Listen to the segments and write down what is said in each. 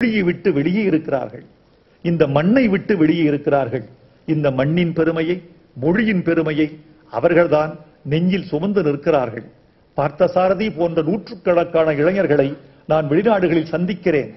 மொழியை விட்டு வெளியே இருக்கிறார்கள். இந்த மண்ணை விட்டு வெளியே இருக்கிறார்கள். இந்த மண்ணின் பெருமையை மொழியின் பெருமையை அவர்கள்தான் நெஞ்சில் சுமந்து நிற்கிறார்கள். பார்த்தசாரதி போன்ற நூற்றுக்கணக்கான இளைஞர்களை நான் வெளிநாடுகளில் சந்திக்கிறேன்.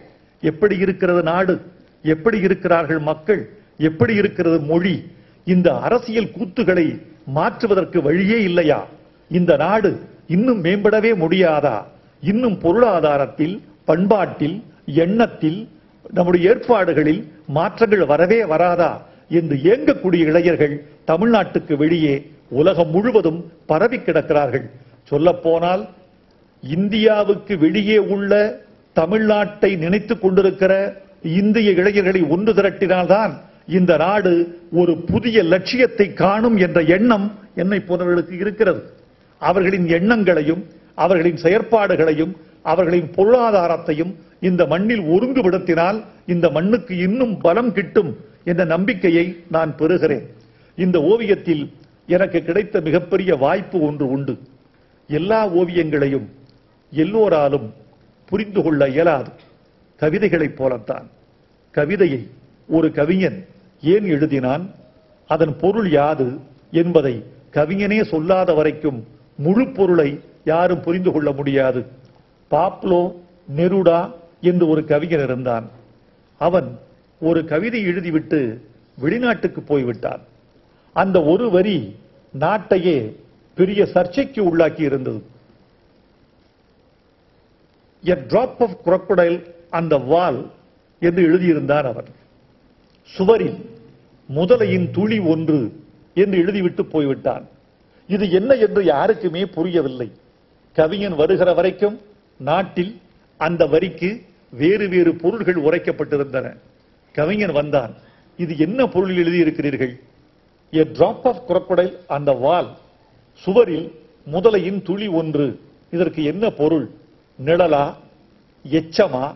எப்படி இருக்கிறது நாடு? எப்படி இருக்கிறார்கள் மக்கள்? எப்படி இருக்கிறது மொழி? இந்த அரசியல் கூத்துகளை மாற்றுவதற்கு வழியே இல்லையா? இந்த நாடு இன்னும் மேம்படவே முடியாதா? இன்னும் பொருளாதாரத்தில் பண்பாட்டில் எண்ணத்தில் நம்முடைய ஏற்பாடுகளில் மாற்றங்கள் வரவே வராதா என்று ஏங்கக்கூடிய இளைஞர்கள் தமிழ்நாட்டுக்கு வெளியே உலகம் முழுவதும் பரவி கிடக்கிறார்கள். சொல்லப்போனால் இந்தியாவுக்கு வெளியே உள்ள தமிழ்நாட்டை நினைத்துக் கொண்டிருக்கிற இந்திய இளைஞர்களை ஒன்று திரட்டினால்தான் இந்த நாடு ஒரு புதிய லட்சியத்தை காணும் என்ற எண்ணம் என்னை போன்றவர்களுக்கு இருக்கிறது. அவர்களின் எண்ணங்களையும் அவர்களின் செயற்பாடுகளையும் அவர்களின் பொருளாதாரத்தையும் இந்த மண்ணில் ஒருங்குபடுத்தினால் இந்த மண்ணுக்கு இன்னும் பலம் கிட்டும் என்ற நம்பிக்கையை நான் பெறுகிறேன். இந்த ஓவியத்தில் எனக்கு கிடைத்த மிகப்பெரிய வாய்ப்பு ஒன்று உண்டு. எல்லா ஓவியங்களையும் எல்லோராலும் புரிந்து கொள்ள இயலாது. கவிதைகளைப் போலத்தான். கவிதையை ஒரு கவிஞன் ஏன் எழுதினான்? அதன் பொருள் யாது என்பதை கவிஞனே சொல்லாத வரைக்கும் முழு பொருளை யாரும் புரிந்து கொள்ள முடியாது. பாப்லோ நெருடா என்று ஒரு கவிஞர் இருந்தான். அவன் ஒரு கவிதை எழுதிவிட்டு வெளிநாட்டுக்கு போய்விட்டான். அந்த ஒரு வரி நாட்டையே பெரிய சர்ச்சைக்கு உள்ளாக்கி இருந்தது. எ டிராப் ஆஃப் crocodile அந்த வால் என்று எழுதியிருந்தான் அவன். சுவரில் முதலையின் துளி ஒன்று என்று எழுதிவிட்டு போய்விட்டான். இது என்ன என்று யாருக்குமே புரியவில்லை. கவிஞன் வருகிற வரைக்கும் நாட்டில் அந்த வரிக்கு வேறு வேறு பொருள்கள் உரைக்கப்பட்டிருந்தன. கவிஞன் வந்தான். இது என்ன பொருள் எழுதியிருக்கிறீர்கள்? எ டிராப் ஆஃப் crocodile அந்த வால் சுவரில் முதலையின் துளி ஒன்று. இதற்கு என்ன பொருள்? நிழலா? எச்சமா?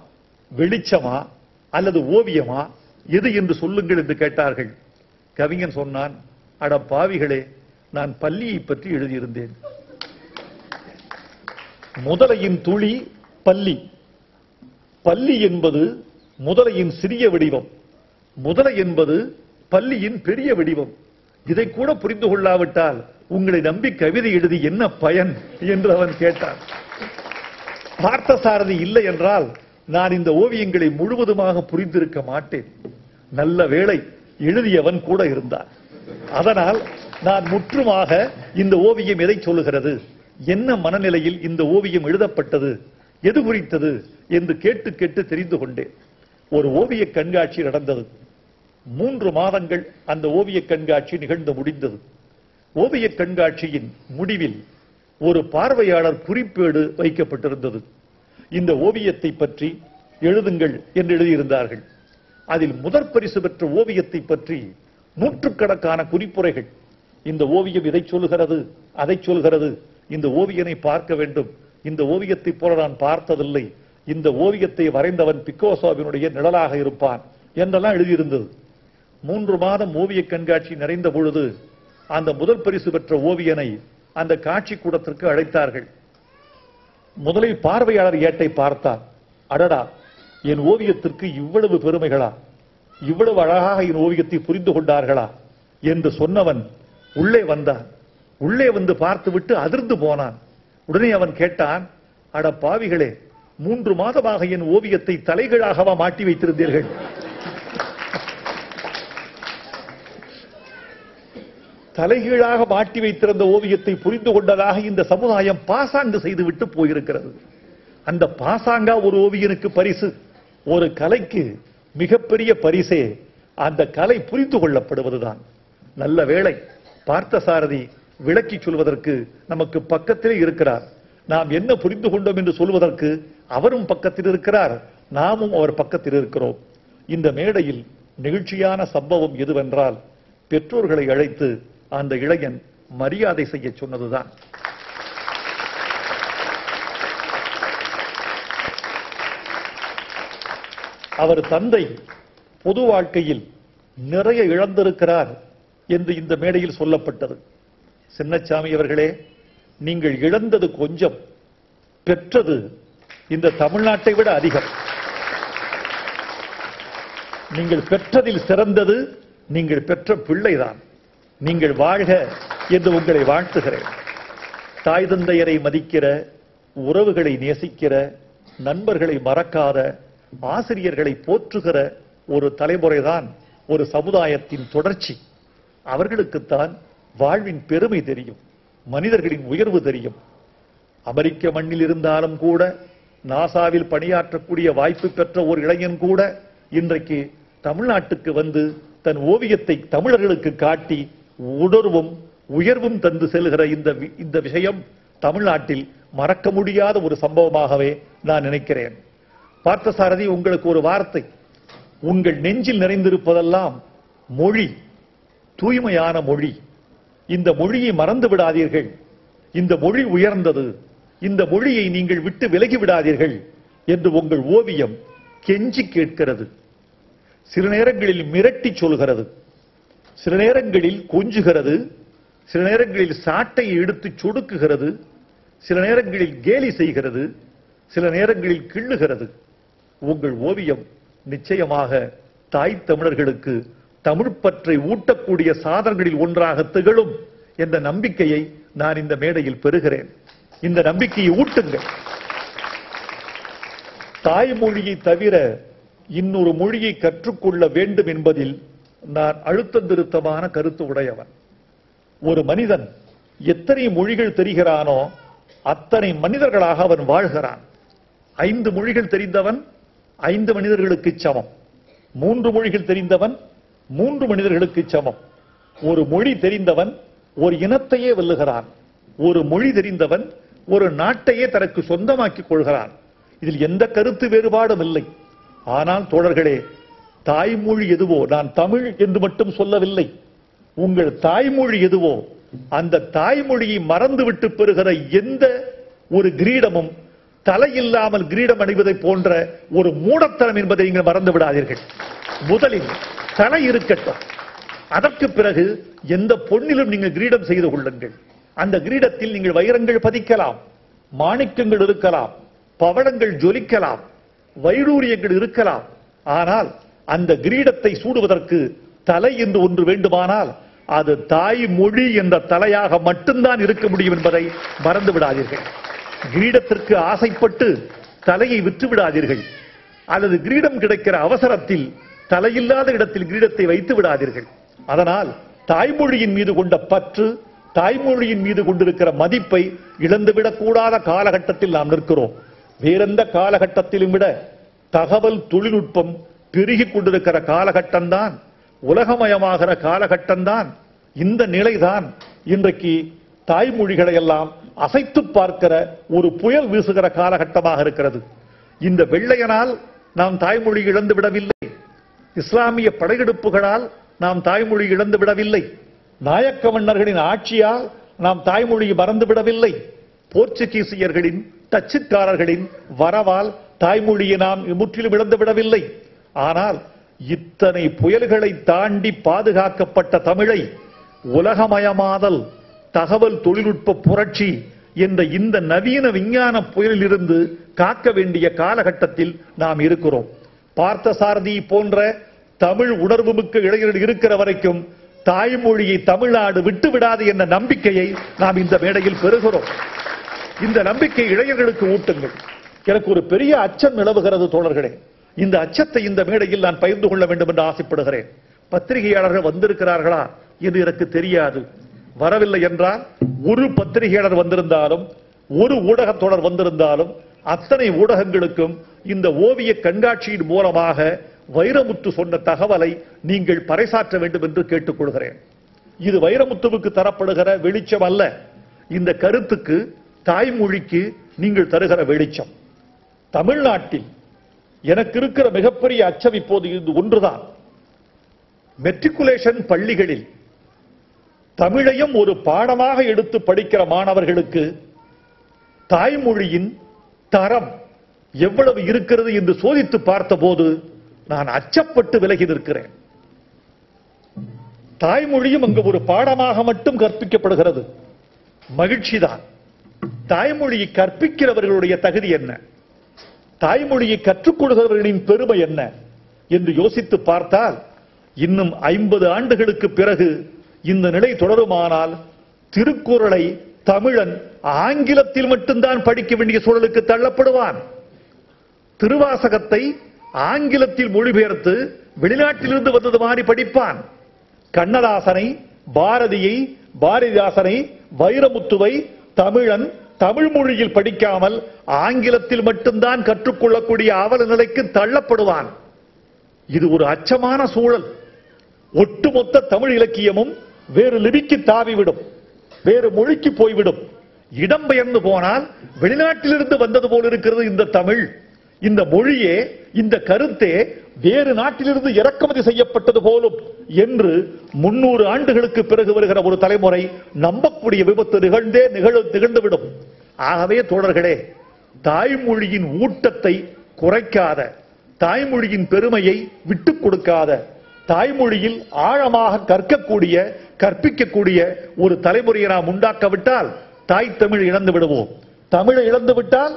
வெளிச்சமா? அல்லது ஓவியமா? எது என்று சொல்லுங்கள் என்று கேட்டார்கள். கவிஞன் சொன்னான் அட பாவிகளே நான் பள்ளியை பற்றி எழுதியிருந்தேன். முதலையின் துளி பள்ளி பள்ளி என்பது முதலையின் சிறிய வடிவம். முதலை என்பது பள்ளியின் பெரிய வடிவம். இதை கூட புரிந்து கொள்ளாவிட்டால் உங்களை நம்பி கவிதை எழுதி என்ன பயன் என்று அவன் கேட்டான். பார்த்தசாரதி இல்லை என்றால் நான் இந்த ஓவியங்களை முழுவதுமாக புரிந்திருக்க மாட்டேன். நல்ல வேளை எழுதியவன் கூட இருந்தான். அதனால் நான் முற்றுமாக இந்த ஓவியம் எதை சொல்லுகிறது? என்ன மனநிலையில் இந்த ஓவியம் எழுதப்பட்டது? எது குறித்தது? என்று கேட்டு கேட்டு தெரிந்து கொண்டேன். ஒரு ஓவிய கண்காட்சி நடந்தது. மூன்று மாதங்கள் அந்த ஓவிய கண்காட்சி நிகழ்ந்து முடிந்தது. ஓவிய கண்காட்சியின் முடிவில் ஒரு பார்வையாளர் குறிப்பேடு வைக்கப்பட்டிருந்தது. இந்த ஓவியத்தை பற்றி எழுதுங்கள் என்று எழுதியிருந்தார்கள். அதில் முதற் பரிசு பெற்ற ஓவியத்தை பற்றி நூற்றுக்கணக்கான குறிப்புரைகள். இந்த ஓவியம் இதை சொல்கிறது அதை சொல்கிறது இந்த ஓவியனை பார்க்க வேண்டும். இந்த ஓவியத்தை போல நான் பார்த்ததில்லை. இந்த ஓவியத்தை வரைந்தவன் பிக்கோசோவினுடைய நிழலாக இருப்பான் என்றெல்லாம் எழுதியிருந்தது. மூன்று மாதம் ஓவிய கண்காட்சி நிறைந்த பொழுது அந்த முதல் பரிசு பெற்ற ஓவியனை அந்த காட்சி கூடத்திற்கு அழைத்தார்கள். முதலில் பார்வையாளர் ஏட்டை பார்த்தார். அடடா என் ஓவியத்திற்கு இவ்வளவு பெருமைகளா? இவ்வளவு அழகாக என் ஓவியத்தை புரிந்து கொண்டார்களா? என்று சொன்னவன் உள்ளே வந்தான். உள்ளே வந்து பார்த்துவிட்டு அதிர்ந்து போனான். உடனே அவன் கேட்டான் அட பாவிகளே மூன்று மாதமாக என் ஓவியத்தை தலைகீழாகவா மாட்டி வைத்திருந்தீர்கள்? தலைகீழாக மாட்டி வைத்திருந்த ஓவியத்தை புரிந்து கொண்டதாக இந்த சமுதாயம் பாசாங்கு செய்துவிட்டு போயிருக்கிறது. அந்த பாசாங்கா ஒரு ஓவியனுக்கு பரிசு ஒரு கலைக்கு மிகப்பெரிய பரிசே. அந்த கலை புரிந்து கொள்ளப்படுவதுதான். நல்ல வேளை பார்த்தசாரதி விளக்கி சொல்வதற்கு நமக்கு பக்கத்திலே இருக்கிறார். நாம் என்ன புரிந்து கொண்டோம் என்று சொல்வதற்கு அவரும் பக்கத்தில் இருக்கிறார். நாமும் அவர் பக்கத்தில் இருக்கிறோம். இந்த மேடையில் நிகழ்ச்சியான சம்பவம் எதுவென்றால் பெற்றோர்களை அழைத்து அந்த இளைஞன் மரியாதை செய்ய சொன்னதுதான். அவர் தந்தை பொது வாழ்க்கையில் நிறைய இழந்திருக்கிறார் என்று இந்த மேடையில் சொல்லப்பட்டது. சின்னச்சாமி அவர்களே நீங்கள் இழந்தது கொஞ்சம் பெற்றது இந்த தமிழ்நாட்டை விட அதிகம். நீங்கள் பெற்றதில் சிறந்தது நீங்கள் பெற்ற பிள்ளைதான். நீங்கள் வாழ்க என்று உங்களை வாழ்த்துகிறேன். தாய் தந்தையரை மதிக்கிற உறவுகளை நேசிக்கிற நண்பர்களை மறக்காத ஆசிரியர்களை போற்றுகிற ஒரு தலைமுறைதான் ஒரு சமுதாயத்தின் தொடர்ச்சி. அவர்களுக்குத்தான் வாழ்வின் பெருமை தெரியும் மனிதர்களின் உயர்வு தெரியும். அமெரிக்க மண்ணில் இருந்தாலும் கூட நாசாவில் பணியாற்றக்கூடிய வாய்ப்பு பெற்ற ஒரு இளைஞன் கூட இன்றைக்கு தமிழ்நாட்டுக்கு வந்து தன் ஓவியத்தை தமிழர்களுக்கு காட்டி உணர்வும் உயர்வும் தந்து செல்கிற இந்த வி- இந்த விஷயம் தமிழ்நாட்டில் மறக்க முடியாத ஒரு சம்பவமாகவே நான் நினைக்கிறேன். பார்த்தசாரதி உங்களுக்கு ஒரு வார்த்தை. உங்கள் நெஞ்சில் நிறைந்திருப்பதெல்லாம் மொழி தூய்மையான மொழி. இந்த மொழியை மறந்து விடாதீர்கள். இந்த மொழி உயர்ந்தது. இந்த மொழியை நீங்கள் விட்டு விலகி விடாதீர்கள் என்று உங்கள் ஓவியம் கெஞ்சி கேட்கிறது. சில நேரங்களில் மிரட்டி சொல்கிறது. சில நேரங்களில் கொஞ்சுகிறது. சில நேரங்களில் சாட்டை எடுத்து சொடுக்குகிறது. சில நேரங்களில் கேலி செய்கிறது. சில நேரங்களில் கிள்ளுகிறது. உங்கள் ஓவியம் நிச்சயமாக தாய் தமிழர்களுக்கு தமிழ் பற்றை ஊட்டக்கூடிய சாதனங்களில் ஒன்றாக திகழும் என்ற நம்பிக்கையை நான் இந்த மேடையில் பெறுகிறேன். இந்த நம்பிக்கையை ஊட்டுங்கள். தாய்மொழியை தவிர இன்னொரு மொழியை கற்றுக்கொள்ள வேண்டும் என்பதில் நான் அழுத்தம் திருத்தமான கருத்து உடையவன். ஒரு மனிதன் எத்தனை மொழிகள் தெரிகிறானோ அத்தனை மனிதர்களாக அவன் வாழ்கிறான். ஐந்து மொழிகள் தெரிந்தவன் ஐந்து மனிதர்களுக்கு சமம். மூன்று மொழிகள் தெரிந்தவன் மூன்று மனிதர்களுக்கு சமம். ஒரு மொழி தெரிந்தவன் ஒரு இனத்தையே வெல்லுகிறான். ஒரு மொழி தெரிந்தவன் ஒரு நாட்டையே தனக்கு சொந்தமாக்கிக் கொள்கிறான். இதில் எந்த கருத்து வேறுபாடும் இல்லை. ஆனால் தோழர்களே தாய்மொழி எதுவோ நான் தமிழ் என்று மட்டும் சொல்லவில்லை. உங்கள் தாய்மொழி எதுவோ அந்த தாய்மொழியை மறந்துவிட்டு பெறுகிற எந்த ஒரு கிரீடமும் தலையில்லாமல் கிரீடம் அணிவதை போன்ற ஒரு மூடத்தனம் என்பதை நீங்கள் மறந்து விடாதீர்கள். முதலில் தலை இருக்கட்டும். அதற்கு பிறகு எந்த பொன்னிலும் நீங்கள் கிரீடம் செய்து கொள்ளுங்கள். அந்த கிரீடத்தில் நீங்கள் வைரங்கள் பதிக்கலாம் மாணிக்கங்கள் இருக்கலாம் பவளங்கள் ஜொலிக்கலாம் வைடூரியங்கள் இருக்கலாம். ஆனால் அந்த கிரீடத்தை சூடுவதற்கு தலை என்று ஒன்று வேண்டுமானால் அது தாய் மொழி என்ற தலையாக மட்டும்தான் இருக்க முடியும் என்பதை மறந்து விடாதீர்கள். கிரீடத்திற்கு ஆசைப்பட்டு தலையை விற்று விடாதீர்கள். அல்லது கிரீடம் கிடைக்கிற அவசரத்தில் தலையில்லாத இடத்தில் கிரீடத்தை வைத்து விடாதீர்கள். அதனால் தாய்மொழியின் மீது கொண்ட பற்று தாய்மொழியின் மீது கொண்டிருக்கிற மதிப்பை இழந்துவிடக்கூடாத காலகட்டத்தில் நாம் நிற்கிறோம். வேறெந்த காலகட்டத்திலும் விட தகவல் தொழில்நுட்பம் பெருகிக் கொண்டிருக்கிற காலகட்டம்தான் உலகமயமாகிற காலகட்டம்தான் இந்த நிலைதான் இன்றைக்கு தாய்மொழிகளை எல்லாம் அசைத்து பார்க்கிற ஒரு புயல் வீசுகிற காலகட்டமாக இருக்கிறது. இந்த வெள்ளையனால் நாம் தாய்மொழி இழந்து விடவில்லை இஸ்லாமிய படையெடுப்புகளால் நாம் தாய்மொழி இழந்து விடவில்லை. நாயக்க மன்னர்களின் ஆட்சியால் நாம் தாய்மொழியை மறந்து விடவில்லை. போர்ச்சுகீசியர்களின் டச்சுக்காரர்களின் வரவால் தாய்மொழியை நாம் முற்றிலும் இழந்து விடவில்லை. ஆனால் இத்தனை புயல்களை தாண்டி பாதுகாக்கப்பட்ட தமிழை உலகமயமாதல் தகவல் தொழில்நுட்ப புரட்சி என்ற இந்த நவீன விஞ்ஞான புயலிலிருந்து காக்க வேண்டிய காலகட்டத்தில் நாம் இருக்கிறோம். பார்த்தசாரதி போன்ற தமிழ் உணர்வுமிக்க இளைஞர்கள் இருக்கிற வரைக்கும் தாய்மொழியை தமிழ்நாடு விட்டு விடாது என்ற நம்பிக்கையை நாம் இந்த மேடையில் பெறுகிறோம். இந்த நம்பிக்கை இளைஞர்களுக்கு ஊட்டுங்கள். எனக்கு ஒரு பெரிய அச்சம் நிலவுகிறது தோழர்களே. இந்த அச்சத்தை இந்த மேடையில் நான் பகிர்ந்து கொள்ள வேண்டும் என்று ஆசைப்படுகிறேன். பத்திரிகையாளர்கள் வந்திருக்கிறார்களா என்று எனக்கு தெரியாது. வரவில்லை என்றால் ஒரு பத்திரிகையாளர் வந்திருந்தாலும் ஒரு ஊடகத் தொடர் வந்திருந்தாலும் அத்தனை ஊடகங்களுக்கும் இந்த ஓவிய கண்காட்சியின் மூலமாக வைரமுத்து சொன்ன தகவலை நீங்கள் பறைசாற்ற வேண்டும் என்று கேட்டுக்கொள்கிறேன். இது வைரமுத்துவுக்கு தரப்படுகிற வெளிச்சம் அல்ல. இந்த கருத்துக்கு தாய்மொழிக்கு நீங்கள் தருகிற வெளிச்சம். தமிழ்நாட்டில் எனக்கு இருக்கிற மிகப்பெரிய அச்சம் இப்போது இது ஒன்றுதான். மெட்ரிகுலேஷன் பள்ளிகளில் தமிழையும் ஒரு பாடமாக எடுத்து படிக்கிற மாணவர்களுக்கு தாய்மொழியின் தரம் எவ்வளவு இருக்கிறது என்று சோதித்து பார்த்தபோது நான் அச்சப்பட்டு விலகி நிற்கிறேன். தாய்மொழியும் அங்கு ஒரு பாடமாக மட்டும் கற்பிக்கப்படுகிறது. மகிழ்ச்சிதான். தாய்மொழியை கற்பிக்கிறவர்களுடைய தகுதி என்ன? தாய்மொழியை கற்றுக் கொடுக்கிறவர்களின் பெருமை என்ன? என்று யோசித்து பார்த்தால் இன்னும் ஐம்பது ஆண்டுகளுக்கு பிறகு இந்த நிலை தொடருமானால் திருக்குறளை தமிழன் ஆங்கிலத்தில் மட்டும்தான் படிக்க வேண்டிய சூழலுக்கு தள்ளப்படுவான். திருவாசகத்தை ஆங்கிலத்தில் மொழிபெயர்த்து வெளிநாட்டிலிருந்து வந்தது மாதிரி படிப்பான். கண்ணதாசனை பாரதியை பாரதிதாசனை வைரமுத்துவை தமிழன் தமிழ் மொழியில் படிக்காமல் ஆங்கிலத்தில் மட்டும்தான் கற்றுக்கொள்ளக்கூடிய அவல நிலைக்கு தள்ளப்படுவான். இது ஒரு அச்சமான சூழல். ஒட்டுமொத்த தமிழ் இலக்கியமும் வேறு லிபிக்கு தாவிவிடும். வேறு மொழிக்கு போய்விடும். இடம்பெயர்ந்து போனால் வெளிநாட்டிலிருந்து வந்தது போல் இருக்கிறது இந்த தமிழ். இந்த மொழியே இந்த கருத்தே வேறு நாட்டிலிருந்து இறக்குமதி செய்யப்பட்டது போலும் என்று முன்னூறு ஆண்டுகளுக்கு பிறகு வருகிற ஒரு தலைமுறை நம்பக்கூடிய விபத்து நிகழ்ந்தே நிகழ் நிகழ்ந்துவிடும். ஆகவே தோழர்களே தாய்மொழியின் ஊட்டத்தை குறைக்காத தாய்மொழியின் பெருமையை விட்டுக் கொடுக்காத தாய்மொழியில் ஆழமாக கற்கக்கூடிய கற்பிக்கக்கூடிய ஒரு தலைமுறையை நாம் உண்டாக்காவிட்டால் தாய் தமிழ் இழந்து விடுவோம். தமிழை இழந்து விட்டால்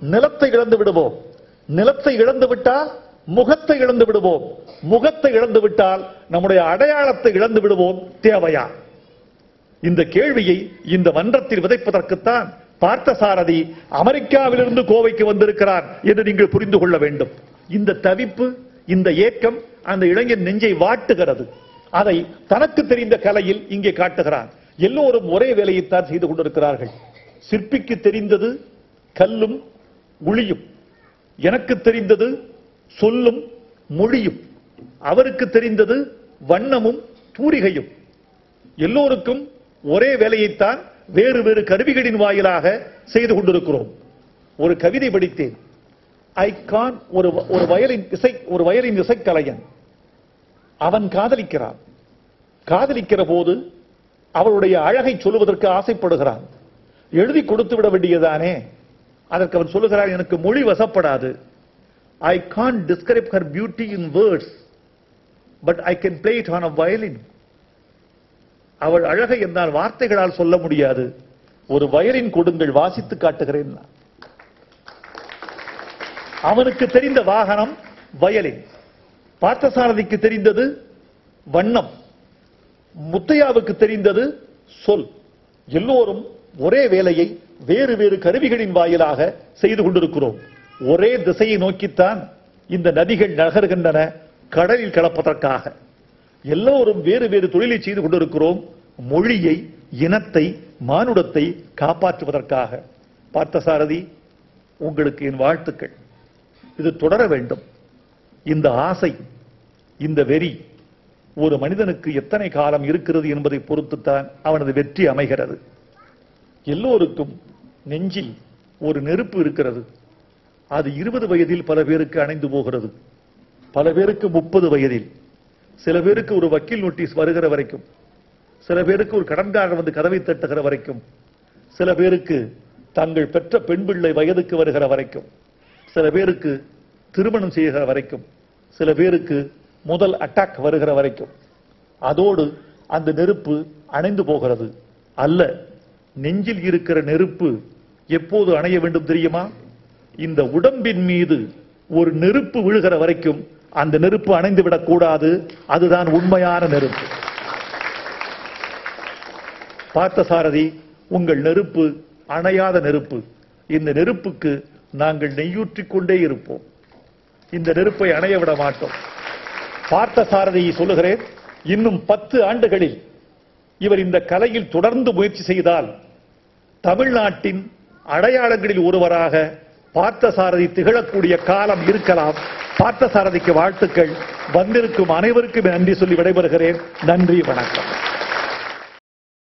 நிலத்தை இழந்து விடுவோம். நிலத்தை இழந்து விட்டால் முகத்தை இழந்து விடுவோம். முகத்தை இழந்து விட்டால் நம்முடைய அடையாளத்தை இழந்து விடுவோம். தேவையா? இந்த கேள்வியை இந்த மன்றத்தில் விதைப்பதற்குத்தான் பார்த்தசாரதி அமெரிக்காவிலிருந்து கோவைக்கு வந்திருக்கிறார் என்று நீங்கள் புரிந்து கொள்ள வேண்டும். இந்த தவிப்பு இந்த ஏக்கம் அந்த இளைஞன் நெஞ்சை வாட்டுகிறது. அதை தனக்கு தெரிந்த கலையில் இங்கே காட்டுகிறார். எல்லோரும் ஒரே வேலையைத்தான் செய்து கொண்டிருக்கிறார்கள். சிற்பிக்கு தெரிந்தது கல்லும் உளியும். எனக்கு தெரிந்தது சொல்லும் மொழியும் அவருக்கு தெரிந்தது வண்ணமும் தூரிகையும் எல்லோருக்கும் ஒரே வேலையைத்தான் வேறு வேறு கருவிகளின் வாயிலாக செய்து கொண்டிருக்கிறோம். ஒரு கவிதை படித்தேன். ஐ கான் ஒரு ஒரு வயலின் இசை ஒரு வயலின் இசைக்கலைஞன். அவன் காதலிக்கிறான். காதலிக்கிற போது அவளுடைய அழகை சொல்லுவதற்கு ஆசைப்படுகிறான். எழுதி கொடுத்து விட வேண்டியதானே அதற்கு அவர் சொல்லுகிறார் எனக்கு மொழி வசப்படாது. I can describe her beauty in words but I can play it on a violin அவள் அழகை என்னால் வார்த்தைகளால் சொல்ல முடியாது. ஒரு வயலின் கொடுங்கள் வாசித்து காட்டுகிறேன். அவனுக்கு தெரிந்த வாகனம் வயலின். பார்த்தசாரதிக்கு தெரிந்தது வண்ணம். முத்தையாவுக்கு தெரிந்தது சொல். எல்லோரும் ஒரே வேலையை வேறு வேறு கருவிகளின் வாயிலாக செய்து கொண்டிருக்கிறோம். ஒரே திசையை நோக்கித்தான் இந்த நதிகள் நகர்கின்றன கடலில் கலப்பதற்காக எல்லோரும் வேறு வேறு தொழிலை செய்து கொண்டிருக்கிறோம். மொழியை இனத்தை மானுடத்தை காப்பாற்றுவதற்காக. பார்த்தசாரதி உங்களுக்கு என் வாழ்த்துக்கள். இது தொடர வேண்டும். இந்த ஆசை இந்த வெறி ஒரு மனிதனுக்கு எத்தனை காலம் இருக்கிறது என்பதை பொறுத்துத்தான் அவனது வெற்றி அமைகிறது. எல்லோருக்கும் நெஞ்சில் ஒரு நெருப்பு இருக்கிறது. அது இருபது வயதில் பல பேருக்கு அணைந்து போகிறது. பல பேருக்கு முப்பது வயதில். சில பேருக்கு ஒரு வக்கீல் நோட்டீஸ் வருகிற வரைக்கும். சில பேருக்கு ஒரு கடன்காரர் வந்து கதவை தட்டுகிற வரைக்கும். சில பேருக்கு தங்கள் பெற்ற பெண் பிள்ளை வயதுக்கு வருகிற வரைக்கும். சில பேருக்கு திருமணம் செய்கிற வரைக்கும். சில பேருக்கு முதல் அட்டாக் வருகிற வரைக்கும். அதோடு அந்த நெருப்பு அணைந்து போகிறது. அல்ல நெஞ்சில் இருக்கிற நெருப்பு எப்போது அணைய வேண்டும் தெரியுமா? இந்த உடம்பின் மீது ஒரு நெருப்பு விழுகிற வரைக்கும் அந்த நெருப்பு அணைந்து விடக்கூடாது. அதுதான் உண்மையான நெருப்பு. பார்த்தசாரதி உங்கள் நெருப்பு அணையாத நெருப்பு. இந்த நெருப்புக்கு நாங்கள் நெய்யூற்றிக் கொண்டே இருப்போம். இந்த நெருப்பை அணைய விட மாட்டோம். பார்த்த சாரதியை சொல்லுகிறேன் இன்னும் பத்து ஆண்டுகளில் இவர் இந்த கலையில் தொடர்ந்து முயற்சி செய்தால் தமிழ்நாட்டின் அடையாளங்களில் ஒருவராக பார்த்தசாரதி திகழக்கூடிய காலம் இருக்கலாம். பார்த்தசாரதிக்கு வாழ்த்துக்கள். வந்திருக்கும் அனைவருக்கும் நன்றி சொல்லி விடைபெறுகிறேன். நன்றி வணக்கம்.